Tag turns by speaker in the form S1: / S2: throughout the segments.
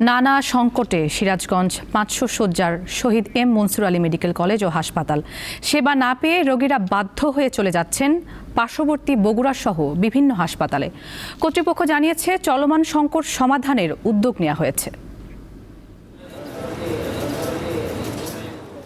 S1: নানা সংকটে সিরাজগঞ্জ পাঁচশো শয্যার Shaheed M Mansur Ali medical college ও হাসপাতাল। সেবা না পেয়ে রোগীরা বাধ্য হয়ে চলে যাচ্ছেন পার্শ্ববর্তী বগুড়া সহ বিভিন্ন হাসপাতালে। কর্তৃপক্ষ জানিয়েছে, চলমান সংকট সমাধানের উদ্যোগ নেওয়া হয়েছে।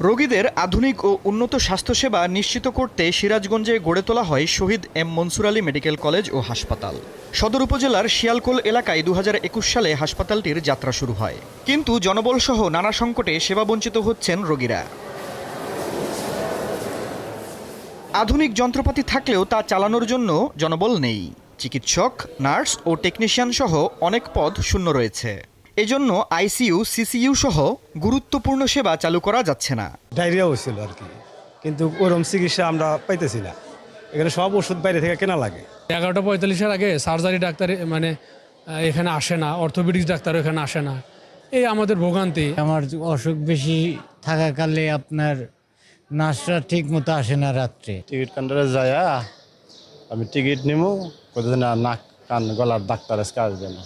S2: রোগীদের আধুনিক ও উন্নত স্বাস্থ্যসেবা নিশ্চিত করতে সিরাজগঞ্জে গড়ে তোলা হয় Shaheed M Mansur Ali medical college ও হাসপাতাল। সদর উপজেলার শিয়ালকোল এলাকায় দু হাজার একুশ সালে হাসপাতালটির যাত্রা শুরু হয়। কিন্তু জনবলসহ নানা সংকটে সেবাবঞ্চিত হচ্ছেন রোগীরা। আধুনিক যন্ত্রপাতি থাকলেও তা চালানোর জন্য জনবল নেই। চিকিৎসক, নার্স ও টেকনিশিয়ান সহ অনেক পদ শূন্য রয়েছে। এজন্য আইসিইউ সিসিইউ সহ গুরুত্বপূর্ণ সেবা চালু করা যাচ্ছে না।
S3: ডায়রিয়া হয়েছিল আর কি। কিন্তু ওরম চিকিৎসা আমরা পাইতেছি না। এখানে সব ওষুধ বাইরে থেকে কেনা লাগে।
S4: এগারোটা পঁয়তাল্লিশের আগে সার্জারি ডাক্তার মানে এখানে আসে না। অর্থোপেডিক্স ডাক্তার এখানে আসে না। এই আমাদের ভোগান্তি।
S5: আমার অসুখ বেশি থাকাকালে আপনার নার্সরা ঠিক মতো আসে না রাত্রে।
S6: টিকিট কাউন্টারে যায় আমি টিকিট নিব কতদিন আর নাক কান গলার ডাক্তার আজকে আসবে না।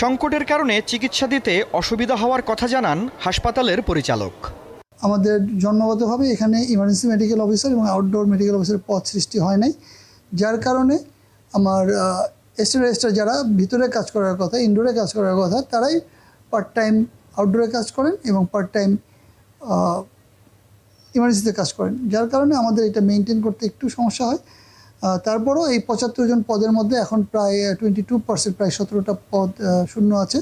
S2: সংকটের কারণে চিকিৎসা দিতে অসুবিধা হওয়ার কথা জানান হাসপাতালের পরিচালক।
S7: আমাদের জন্মগতভাবে এখানে ইমার্জেন্সি মেডিকেল অফিসার এবং আউটডোর মেডিকেল অফিসারের পথ সৃষ্টি হয় নাই। যার কারণে আমার এস্টার যারা ভিতরে কাজ করার কথা ইনডোরে কাজ করার কথা, তারাই পার্ট টাইম আউটডোরে কাজ করেন এবং পার্ট টাইম ইমার্জেন্সিতে কাজ করেন। যার কারণে আমাদের এটা মেনটেন করতে একটু সমস্যা হয়। তারপরও এই পঁচাত্তর জন পদের মধ্যে এখন প্রায় টোয়েন্টি টু পার্সেন্ট প্রায় সতেরোটা পদ শূন্য আছে।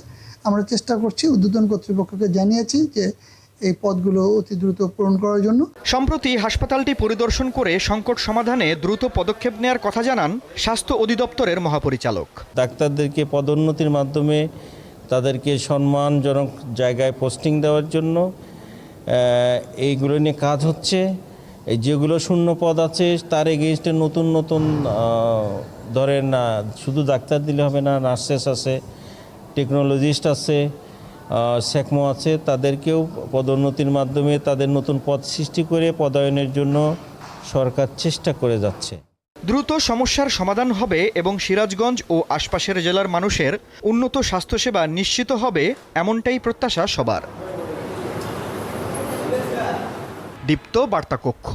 S7: আমরা চেষ্টা করছি উদ্বোধন কর্তৃপক্ষকে জানিয়েছি যে এই পদগুলো অতি দ্রুত পূরণ করার জন্য।
S2: সম্প্রতি হাসপাতালটি পরিদর্শন করে সংকট সমাধানে দ্রুত পদক্ষেপ নেওয়ার কথা জানান স্বাস্থ্য অধিদপ্তরের মহাপরিচালক।
S8: ডাক্তারদেরকে পদোন্নতির মাধ্যমে তাদেরকে সম্মানজনক জায়গায় পোস্টিং দেওয়ার জন্য এইগুলো নিয়ে কাজ হচ্ছে। এই যেগুলো শূন্য পদ আছে তার এগেনস্টে নতুন নতুন ধরেন আহ, শুধু ডাক্তার দিলে হবে না নার্সেস আছে টেকনোলজিস্ট আছে সেকমো আছে তাদেরকেও পদোন্নতির মাধ্যমে তাদের নতুন পদ সৃষ্টি করে পদায়নের জন্য সরকার চেষ্টা করে যাচ্ছে।
S2: দ্রুত সমস্যার সমাধান হবে এবং সিরাজগঞ্জ ও আশপাশের জেলার মানুষের উন্নত স্বাস্থ্যসেবা নিশ্চিত হবে এমনটাই প্রত্যাশা সবার। দীপ্ত বার্তা কক্ষ